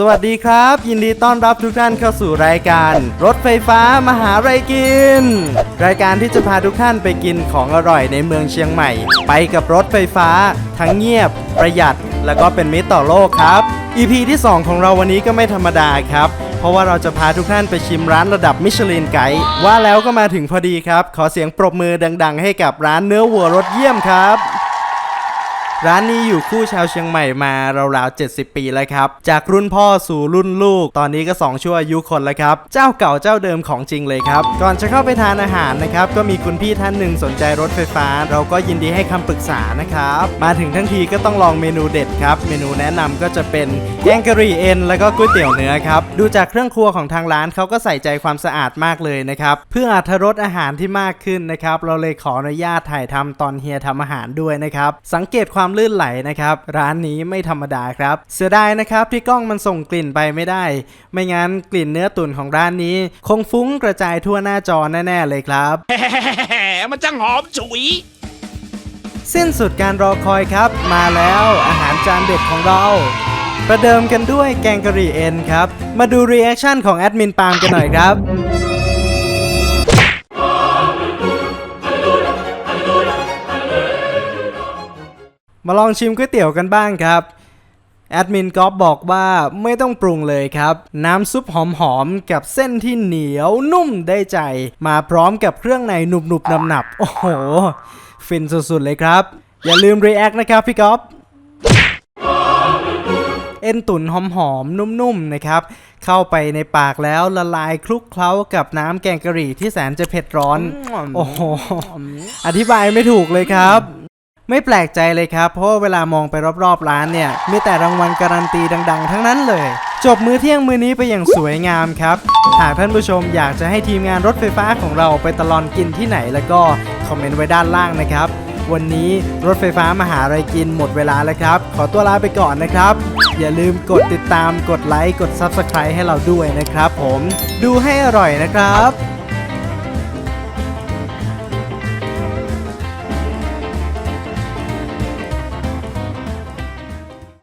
สวัสดีครับ ยินดีต้อนรับทุกท่านเข้าสู่รายการ รถไฟฟ้ามหาไรกิน รายการที่จะพาทุกท่านไปกินของอร่อยในเมืองเชียงใหม่ ไปกับรถไฟฟ้า ทั้งเงียบ ประหยัด แล้วก็เป็นมิตรต่อโลกครับ EP ที่ 2 ของเราวันนี้ก็ไม่ธรรมดาครับ เพราะว่าเราจะพาทุกท่านไปชิมร้านระดับมิชลินไกด์ว่าแล้วก็มาถึงพอดีครับ ขอเสียงปรบมือดัง ๆ ให้กับร้านเนื้อวัวรสเยี่ยมครับ ร้านนี้อยู่คู่ชาวเชียงใหม่มาราวๆ 70 ปีแล้วครับ จากรุ่นพ่อสู่รุ่นลูก ตอนนี้ก็ 2 ชั่วอายุคนแล้วครับ เจ้าเก่าเจ้าเดิมของจริงเลยครับ ก่อนจะเข้าไปทานอาหารนะครับ ก็มีคุณพี่ท่านหนึ่งสนใจรถไฟฟ้า เราก็ยินดีให้คำปรึกษานะครับ มาถึงทั้งทีก็ต้องลองเมนูเด็ดครับ เมนูแนะนำก็จะเป็นแกงกะหรี่เอ็นแล้วก็ก๋วยเตี๋ยวเนื้อครับ ดูจากเครื่องครัวของทางร้านเขาก็ใส่ใจความสะอาดมากเลยนะครับ เพื่ออรรถรสอาหารที่มากขึ้นนะครับ เราเลยขออนุญาตถ่ายทำตอนเฮียทำอาหารด้วยนะครับ สังเกตความลื่นไหลนะครับ ร้านนี้ไม่ธรรมดาครับ เสียดายนะครับที่กล้องมันส่งกลิ่นไปไม่ได้ ไม่งั้นกลิ่นเนื้อตุ๋นของร้านนี้ คงฟุ้งกระจายทั่วหน้าจอแน่ๆเลยครับแหมมันจังหอมฉุยสิ้นสุดการรอคอยครับ มาแล้วอาหารจานเด็ดของเรา ประเดิมกันด้วยแกงกะหรี่เอ็นครับ มาดูรีแอคชั่นของแอดมินปาล์มกันหน่อยครับ มาลองชิมก๋วยเตี๋ยวกันบ้างครับแอดมินก๊อฟบอกว่าไม่ต้องปรุงเลยครับ น้ำซุปหอมๆ กับเส้นที่เหนียวนุ่มได้ใจ มาพร้อมกับเครื่องในหนุบๆหนับๆโอ้โห ฟินสุดๆเลยครับ อย่าลืมรีแอคนะครับพี่ก๊อฟเอ็นตุ๋นหอมๆ นุ่มๆ นะครับ เข้าไปในปากแล้วละลายคลุกเคล้ากับน้ำแกงกะหรี่ที่แสนจะเผ็ดร้อน โอ้โห อธิบายไม่ถูกเลยครับ ไม่แปลกใจเลยครับ เพราะเวลามองไปรอบๆร้านเนี่ยมีแต่รางวัลการันตีดัง ๆ ทั้งนั้นเลย จบมื้อเที่ยงมื้อนี้ไปอย่างสวยงามครับ หากท่านผู้ชมอยากจะให้ทีมงานรถไฟฟ้าของเราไปตลอดกินที่ไหนแล้วก็คอมเมนต์ไว้ด้านล่างนะครับ วันนี้รถไฟฟ้ามาหาอะไรกินหมดเวลาแล้วครับ ขอตัวลาไปก่อนนะครับ อย่าลืมกดติดตามกดไลค์กด Subscribe ให้เราด้วยนะครับ ผมดูให้อร่อยนะครับ